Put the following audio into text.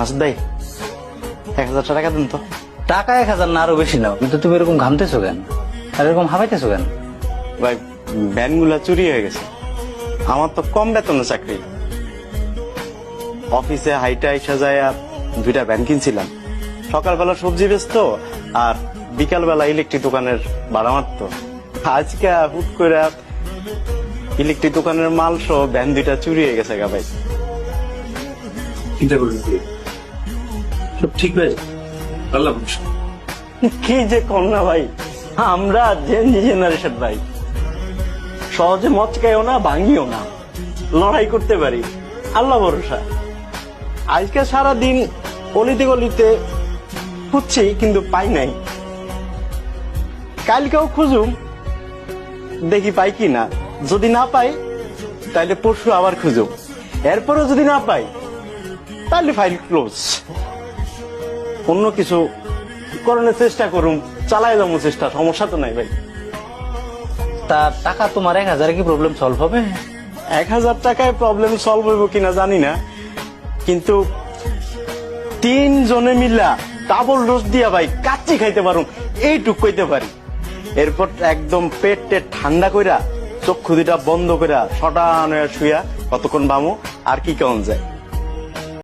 মাসুদ ভাই এক হাজার টাকা দিন তো। টাকা এক হাজার না আরও বেশি নাও। কিন্তু তুমি এরকম ঘামতেছো কেন? আর এরকম হাবাইতেছো কেন? ভাই ভ্যানগুলা চুরি হয়ে গেছে। আমার তো কম বেতনের চাকরি। অফিসে হাইটা আইসা যায় দুইটা ভ্যান কিনছিলাম। সকালবেলা সবজি বেচতো আর বিকালবেলা ইলেকট্রিক দোকানের ভাড়া মারতো। আজকে হুট করে ইলেকট্রিক দোকানের মাল সহ ভ্যান দুইটা চুরি হয়ে গেছে গা ভাই। চিন্তা করবেন না। সব ঠিক হয়ে যাবে। আল্লাহ ভরসা কি যে কন্যা ভাই। আমরা জেনজি জেনারেশন ভাই। সহজে মচকাইও না, ভাঙিও না। লড়াই করতে পারি। আল্লাহ ভরসা। আজকে সারা দিন অলিতে গলিতে খুঁজছি, কিন্তু পাই নাই। কালকেও খুঁজুম, দেখি পাই কি না। যদি না পাই তাহলে পরশু আবার খুঁজুম। এরপরেও যদি না পাই তাহলে ফাইল ক্লোজ অন্য কিছু করণের চেষ্টা করুম চালাই যাব চেষ্টা সমস্যা তো নাই ভাই। তা টাকা তোমার এক হাজারে কি প্রবলেম সলভ হবে? এক হাজার টাকায় প্রবলেম সলভ হইব কিনা জানি না কিন্তু তিন জনে মিলা ডাবল ডোজ দিয়া ভাই কাচ্চি খাইতে পারুম এইটুক কইতে পারি। এরপর একদম পেট টেট ঠান্ডা কইরা চক্ষু দুটা বন্ধ কইরা হইয়া শুয়া কতক্ষণ বামু আর কি কেমন যায়।